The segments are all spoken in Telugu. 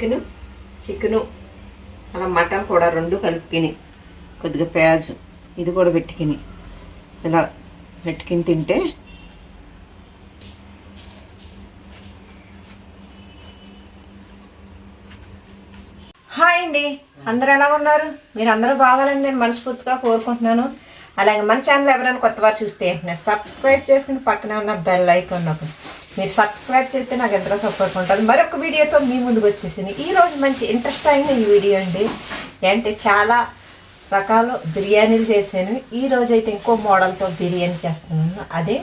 చికెను చికెను అలా మటన్ కూడా రెండు కలుపుకిని. కొద్దిగా ప్యాజు ఇది కూడా పెట్టుకుని. ఇలా పెట్టుకుని తింటే హాయ్ అండి. అందరు ఎలా ఉన్నారు? మీరు అందరూ బాగాలని నేను మనస్ఫూర్తిగా కోరుకుంటున్నాను. అలాగే మన ఛానల్ ఎవరైనా కొత్త వారు చూస్తే నేను సబ్స్క్రైబ్ చేసుకుని పక్కనే ఉన్న బెల్ ఐకాన్ నాకు మీరు సబ్స్క్రైబ్ చేస్తే నాకు ఎంతో సపోర్ట్ ఉంటుంది. మరొక వీడియోతో మీ ముందుకు వచ్చేసింది. ఈ రోజు మంచి ఇంట్రెస్ట్ అయిన ఈ వీడియో అండి. అంటే చాలా రకాల బిర్యానీలు చేశాను. ఈ అయితే ఇంకో మోడల్తో బిర్యానీ చేస్తున్నాను. అదే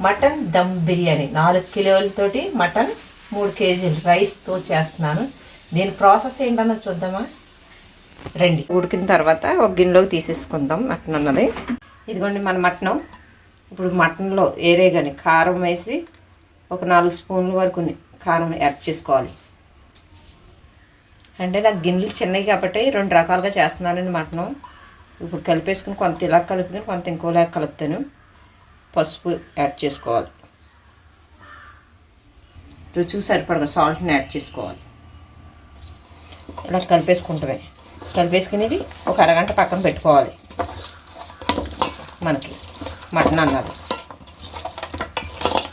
మటన్ దమ్ బిర్యానీ. నాలుగు కిలోలతోటి మటన్ మూడు కేజీలు రైస్తో చేస్తున్నాను. దీని ప్రాసెస్ ఏంటన్నా చూద్దామా? రండి. ఉడికిన తర్వాత ఒక గిన్నెలోకి తీసేసుకుందాం మటన్ అన్నది. ఇదిగోండి మన మటన్. ఇప్పుడు మటన్లో ఏరే కానీ కారం వేసి ఒక నాలుగు స్పూన్ల వరకు కారం యాడ్ చేసుకోవాలి. అంటే నాకు గిన్నెలు చిన్నవి కాబట్టి రెండు రకాలుగా చేస్తున్నానండి మటను. ఇప్పుడు కలిపేసుకుని కొంత ఇలా కలుపుకొని కొంత ఇంకోలా కలుపుతాను. పసుపు యాడ్ చేసుకోవాలి. రుచికి సరిపడగా సాల్ట్ని యాడ్ చేసుకోవాలి. ఇలా కలిపేసుకుంటుంది. కలిపేసుకునేది ఒక అరగంట పక్కన పెట్టుకోవాలి. మనకి మటన్ అన్నది.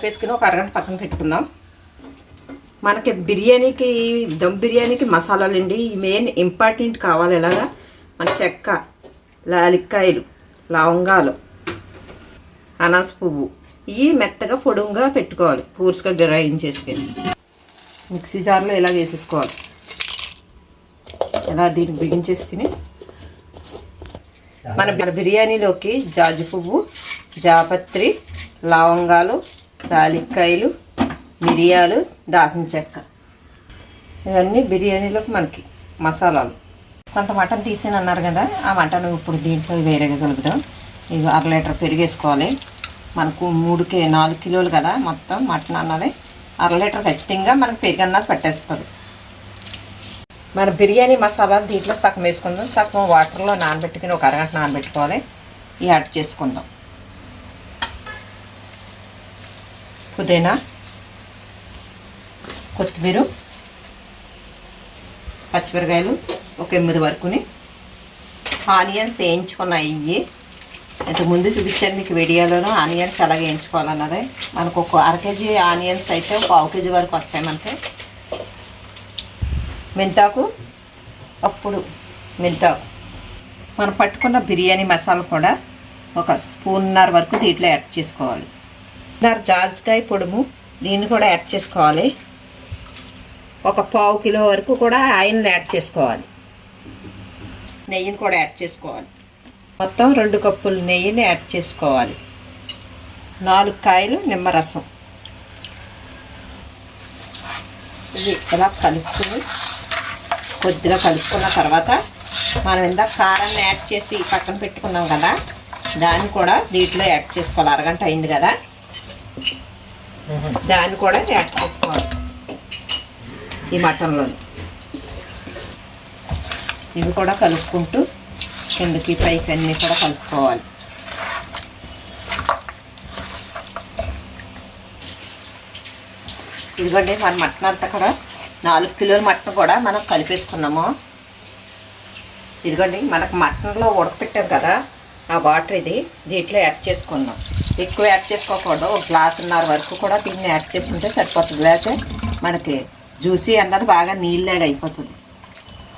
వేసుకుని ఒక అరగంట పక్కన పెట్టుకుందాం. మనకి బిర్యానీకి దమ్ బిర్యానీకి మసాలాలు అండి మెయిన్ ఇంపార్టెంట్ కావాలి ఎలాగా? మన చెక్క లాలిక్కాయలు లవంగాలు అనాస పువ్వు. ఇవి మెత్తగా పొడుగుగా పెట్టుకోవాలి. పూర్తిగా గ్రైండ్ చేసుకొని. మిక్సీ జార్లో ఇలా వేసేసుకోవాలి. ఇలా దీన్ని బిగించేసుకుని మన బిర్యానీలోకి జాజి పువ్వు జాపత్రి లవంగాలు యాలక్కాయలు మిరియాలు దాసిన చెక్క. ఇవన్నీ బిర్యానీలోకి మనకి మసాలాలు. కొంత మటన్ తీసాను అన్నారు కదా ఆ మటన్ ఇప్పుడు దీంట్లో వేరేగా కలుపుదాం. ఇది అర లీటర్ పెరిగేసుకోవాలి. మనకు మూడు కే నాలుగు కిలోలు కదా మొత్తం మటన్ అన్నది. అర లీటర్ ఖచ్చితంగా మనకు పెరుగు అన్నది పట్టేస్తుంది. మన బిర్యానీ మసాలా దీంట్లో సగం వేసుకుందాం. సగం వాటర్లో నానబెట్టుకుని ఒక అరగంట నానబెట్టుకోవాలి. ఇవి యాడ్ చేసుకుందాం. పుదీనా కొత్తిమీర పచ్చిమిరకాయలు ఒక ఎనిమిది వరకుని ఆనియన్స్ వేయించుకున్న అయ్యి ఇంతకు ముందు చూపించాను మీకు వీడియోలోనూ ఆనియన్స్ అలాగే వేయించుకోవాలన్నది. మనకు ఒక అర కేజీ ఆనియన్స్ అయితే ఒక పావు కేజీ వరకు వస్తాయి మనకి. మెంతాకు అప్పుడు మెంతాకు. మనం పట్టుకున్న బిర్యానీ మసాలా కూడా ఒక స్పూన్నర వరకు దీంట్లో యాడ్ చేసుకోవాలి. నర జాజికాయ పొడుము దీన్ని కూడా యాడ్ చేసుకోవాలి. ఒక పావు కిలో వరకు కూడా ఆయిల్ని యాడ్ చేసుకోవాలి. నెయ్యిని కూడా యాడ్ చేసుకోవాలి. మొత్తం రెండు కప్పులు నెయ్యిని యాడ్ చేసుకోవాలి. నాలుగు కాయలు నిమ్మరసం. ఇది ఇలా కలుపుకుని కొద్దిగా కలుపుకున్న తర్వాత మనం ఇందాక కారాన్ని యాడ్ చేసి పక్కన పెట్టుకున్నాం కదా దాన్ని కూడా దీంట్లో యాడ్ చేసుకోవాలి. అరగంట అయింది కదా. దాన్ని కూడా యాడ్ చేసుకోవాలి. ఈ మటన్లో ఇవి కూడా కలుపుకుంటూ కిందకి పైకి అన్నీ కూడా కలుపుకోవాలి. ఇదిగోండి మన మటన్ అంతా కూడా నాలుగు కిలోల మటన్ కూడా మనం కలిపేసుకున్నాము. ఇదిగోండి మనకు మటన్లో ఉడకపెట్టాం కదా ఆ వాటర్ ఇది దీంట్లో యాడ్ చేసుకుందాం. ఎక్కువ యాడ్ చేసుకోకూడదు. ఒక గ్లాసున్నర వరకు కూడా దీన్ని యాడ్ చేసుకుంటే సరిపోతుంది. లేకపోతే మనకి జ్యూసీ అన్నది బాగా నీళ్ళగా అయిపోతుంది.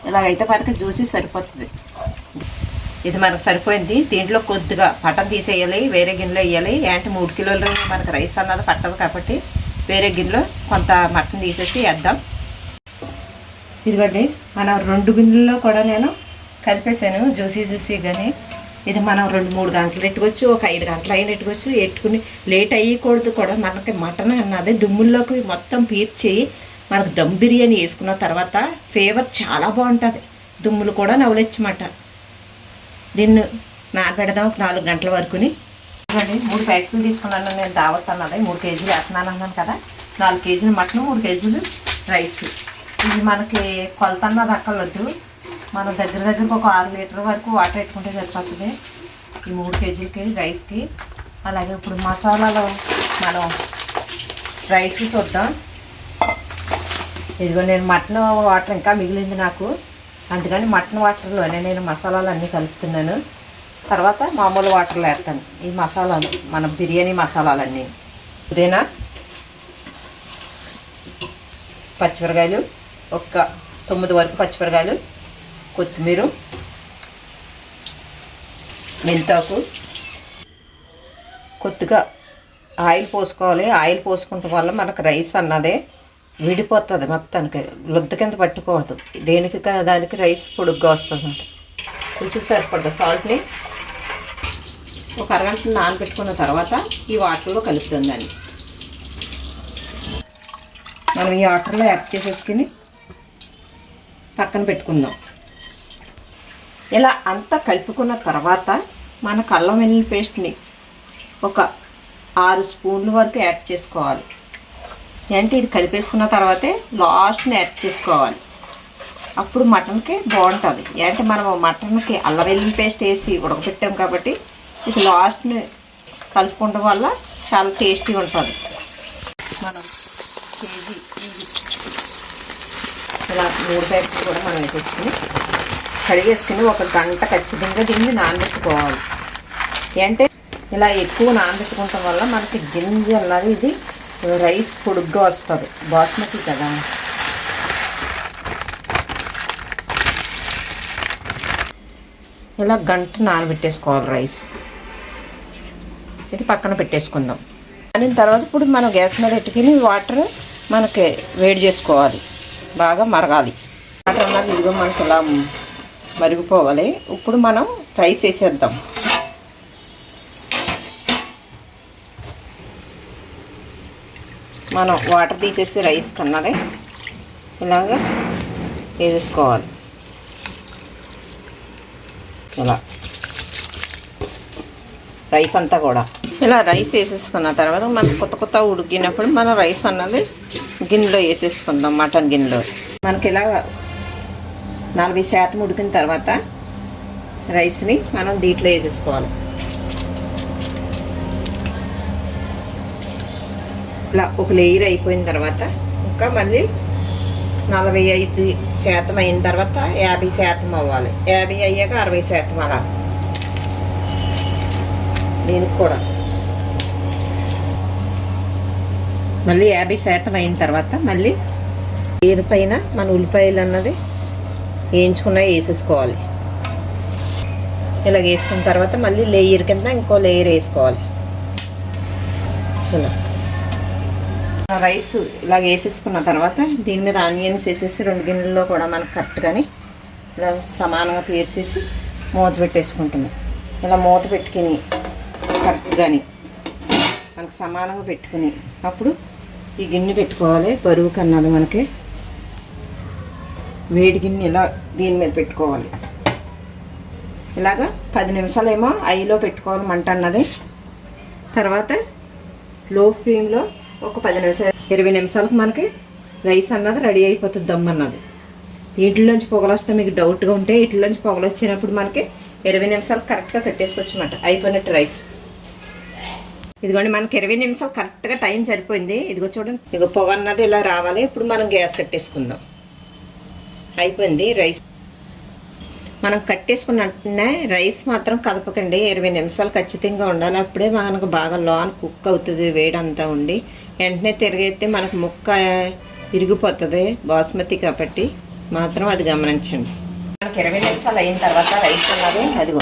ఇలాగైతే మనకి జ్యూసీ సరిపోతుంది. ఇది మనకు సరిపోయింది. దీంట్లో కొద్దిగా మటన్ తీసేయాలి వేరే గిన్నెలో వేయాలి. ఏంటి మూడు కిలోలు మనకు రైస్ అన్నది పట్టదు కాబట్టి వేరే గిన్నెలో కొంత మటన్ తీసేసి వేద్దాం. ఇదిగోండి మనం రెండు గిన్నెల్లో కూడా నేను కలిపేసాను జ్యూసీ జ్యూసీ కానీ ఇది మనం రెండు మూడు గంటలు పెట్టుకోవచ్చు ఒక ఐదు గంటలు అయిన పెట్టుకోవచ్చు ఎట్టుకుని లేట్ అయ్యకూడదు కూడా. మనకి మటన్ అన్నది దుమ్ముల్లోకి మొత్తం పీర్చి మనకు దమ్ బిర్యానీ వేసుకున్న తర్వాత ఫ్లేవర్ చాలా బాగుంటుంది. దుమ్ములు కూడా నవలెచ్చమాట దీన్ని నానబెడదాం ఒక నాలుగు గంటల వరకుని. చూడండి మూడు ప్యాకెట్లు తీసుకున్నాను. నేను దావత్ అన్నది మూడు కేజీలు వేస్తున్నాను అన్నాను కదా. నాలుగు కేజీలు మటన్ మూడు కేజీలు రైస్. ఇది మనకి కొలత అన్నది అక్కర్లొద్దు. మన దగ్గర దగ్గరకు ఒక ఆరు లీటర్ వరకు వాటర్ పెట్టుకుంటే సరిపోతుంది. ఈ మూడు కేజీలకి రైస్కి. అలాగే ఇప్పుడు మసాలాలు మనం రైస్కి చూద్దాం. ఇదిగో నేను మటన్ వాటర్ ఇంకా మిగిలింది నాకు. అందుకని మటన్ వాటర్లోనే నేను మసాలాలు అన్నీ కలుపుతున్నాను. తర్వాత మామూలు వాటర్లో వేస్తాను ఈ మసాలాలు మన బిర్యానీ మసాలాలన్నీ. పుదీనా పచ్చిమిరకాయలు ఒక్క తొమ్మిది వరకు పచ్చిమిరకాయలు. కొత్తిమీర మెంతాకు. కొద్దిగా ఆయిల్ పోసుకోవాలి. ఆయిల్ పోసుకుంటే వల్ల మనకు రైస్ అన్నదే విడిపోతుంది మొత్తానికి. లొద్ద కింద పట్టుకోవద్దు. దేనికి దానికి రైస్ పొడుగ్గా వస్తుంది. కొంచెం సరిపడదు. సాల్ట్ని ఒక అరగంట నానబెట్టుకున్న తర్వాత ఈ వాటర్లో కలుపుతుంది దాన్ని. మనం ఈ వాటర్లో యాడ్ చేసేసుకుని పక్కన పెట్టుకుందాం. ఇలా అంతా కలుపుకున్న తర్వాత మన కల్లం వెల్లుల్లి పేస్ట్ని ఒక ఆరు స్పూన్ల వరకు యాడ్ చేసుకోవాలి. అంటే ఇది కలిపేసుకున్న తర్వాతే లాస్ట్ని యాడ్ చేసుకోవాలి. అప్పుడు మటన్కి బాగుంటుంది. అంటే మనం మటన్కి అల్లం వెల్లుల్లి పేస్ట్ వేసి ఉడకబెట్టాం కాబట్టి ఇది లాస్ట్ని కలుపుకోవడం వల్ల చాలా టేస్టీ ఉంటుంది. మనం కేజీ. ఇలా మూడు ప్యాకెట్లు కూడా మనం వేసేసుకుని కడిగేసుకుని ఒక గంట ఖచ్చితంగా దీన్ని నానబెట్టుకోవాలి. అంటే ఇలా ఎక్కువ నానబెట్టుకోవటం వల్ల మనకి గింజ అన్నది ఇది రైస్ పొడుగ్గా వస్తుంది. బాస్మతి కదా. ఇలా గంట నానబెట్టేసుకోవాలి రైస్. ఇది పక్కన పెట్టేసుకుందాం. దాని తర్వాత ఇప్పుడు మనం గ్యాస్ మీద పెట్టుకుని వాటర్ మనకి వేడి చేసుకోవాలి. బాగా మరగాలి. వాటర్ అన్నది ఇదిగో మనకి ఇలా మరిగిపోవాలి. ఇప్పుడు మనం రైస్ వేసేద్దాం. మనం వాటర్ తీసేసి రైస్ కన్నది. ఇలాగా వేసేసుకోవాలి. ఇలా. రైస్ అంతా కూడా. ఇలా రైస్ వేసేసుకున్న తర్వాత మనకు కొత్త కొత్త ఉడికినప్పుడు మన రైస్ అన్నది గిన్నెలో వేసేసుకుందాం మటన్ గిన్నెలో. మనకి ఇలా నలభై శాతం ఉడికిన తర్వాత రైస్ని మనం దీంట్లో వేసేసుకోవాలి. ఇలా ఒక లేయర్ అయిపోయిన తర్వాత ఇంకా మళ్ళీ నలభై ఐదు శాతం అయిన తర్వాత యాభై శాతం అవ్వాలి. యాభై అయ్యాక అరవై శాతం అలా. దీనికి కూడా. మళ్ళీ యాభై శాతం అయిన తర్వాత మళ్ళీ లేయర్ పైన మన ఉల్లిపాయలు అన్నది వేయించుకున్న వేసేసుకోవాలి. ఇలా వేసుకున్న తర్వాత మళ్ళీ లేయర్ కింద ఇంకో లేయర్ వేసుకోవాలి. ఇలా. రైస్ ఇలా వేసేసుకున్న తర్వాత దీని మీద ఆనియన్స్ వేసేసి రెండు గిన్నెల్లో కూడా మనకు కరెక్ట్గాని ఇలా సమానంగా పేర్చేసి మూత పెట్టేసుకుంటున్నాం. ఇలా మూత పెట్టుకుని కరెక్ట్గాని మనకు సమానంగా పెట్టుకుని అప్పుడు ఈ గిన్నె పెట్టుకోవాలి. బరువు కన్నది మనకి వేడి గిన్నె ఇలా దీని మీద పెట్టుకోవాలి. ఇలాగా పది నిమిషాలేమో ఐలో పెట్టుకోవాలి మంట అన్నది. తర్వాత లో ఫ్లేమ్లో ఒక పది నిమిషాలు ఇరవై నిమిషాలకు మనకి రైస్ అన్నది రెడీ అయిపోతుంది దమ్ అన్నది. వీటిలోంచి పొగలు వస్తే మీకు డౌట్గా ఉంటే వీటిలోంచి పొగలు వచ్చినప్పుడు మనకి ఇరవై నిమిషాలు కరెక్ట్గా కట్టేసుకోవచ్చు అన్నమాట అయిపోయినట్టు రైస్. ఇదిగోండి మనకి ఇరవై నిమిషాలు కరెక్ట్గా టైం సరిపోయింది. ఇదిగో చూడండి ఇదిగో పొగ అన్నది ఇలా రావాలి. ఇప్పుడు మనం గ్యాస్ కట్టేసుకుందాం. అయిపోయింది రైస్. మనం కట్టేసుకున్న వెంటనే రైస్ మాత్రం కదపకండి. ఇరవై నిమిషాలు ఖచ్చితంగా ఉండాలి. అప్పుడే మనకు బాగా లోన్ కుక్ అవుతుంది వేడి అంతా ఉండి. వెంటనే తిరిగైతే మనకు ముక్క ఇరిగిపోతుంది బాస్మతి కాబట్టి. మాత్రం అది గమనించండి. మనకి ఇరవై నిమిషాలు అయిన తర్వాత రైస్ ఉన్నది. అదిగో.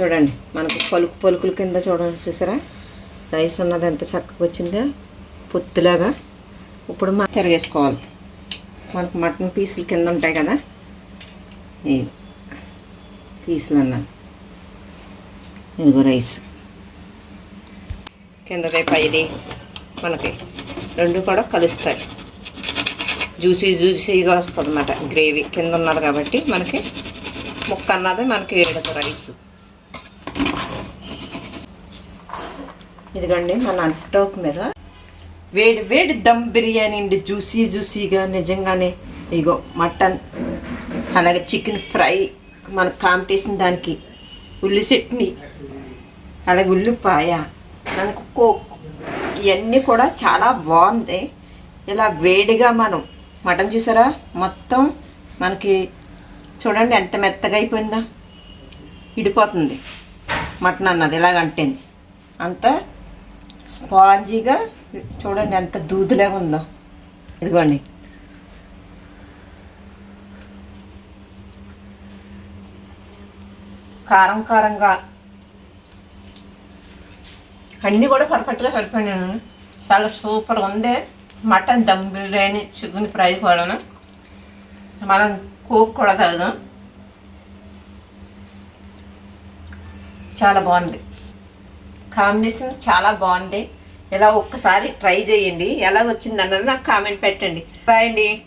చూడండి. మనకు పలుకు పలుకుల కింద చూడండి చూసారా? రైస్ ఉన్నది ఎంత చక్కగా వచ్చిందో పొత్తులాగా. ఇప్పుడు మనం తిరగేసుకోవాలి. మనకు మటన్ పీసులు కింద ఉంటాయి కదా? ఈ పీసులు అన్నాను ఇదిగో రైస్. కిందది పైది మనకి రెండు కూడా కలుస్తాయి. జ్యూసీ జ్యూసీగా వస్తుంది అన్నమాట గ్రేవీ కింద ఉన్నది కాబట్టి మనకి ముక్క అన్నది మనకి ఏడదు రైస్. ఇదిగోండి మన అంటోక్ మీద వేడి వేడి దమ్ బిర్యానీ అండి. జ్యూసీ జ్యూసీగా నిజంగానే. ఇగో మటన్ అలాగే చికెన్ ఫ్రై మన కాంపిటీషన్ దానికి ఉల్లి చట్నీ అలాగే ఉల్లిపాయ మనకు కోక్ ఇవన్నీ కూడా చాలా బాగుంది. ఇలా వేడిగా మనం మటన్ చూసారా? మొత్తం మనకి చూడండి ఎంత మెత్తగా అయిపోయిందా. ఇడిపోతుంది. మటన్ అన్నది ఇలాగంటేంది అంత స్పాంజీగా చూడండి ఎంత దూదులాగా ఉందో. ఇదిగోండి. కారం కారంగా. అన్నీ కూడా పర్ఫెక్ట్గా సరిపోయినాను చాలా సూపర్గా ఉంది. Mutton dum biryani chicken fry కూడా మనం కోక్ కూడా తాగుదాం. చాలా బాగుంది. కాంబినేషన్ చాలా బాగుంది. ఇలా ఒక్కసారి ట్రై చేయండి. ఎలా వచ్చింది అన్నది నాకు కామెంట్ పెట్టండి. బాయ్ అండి.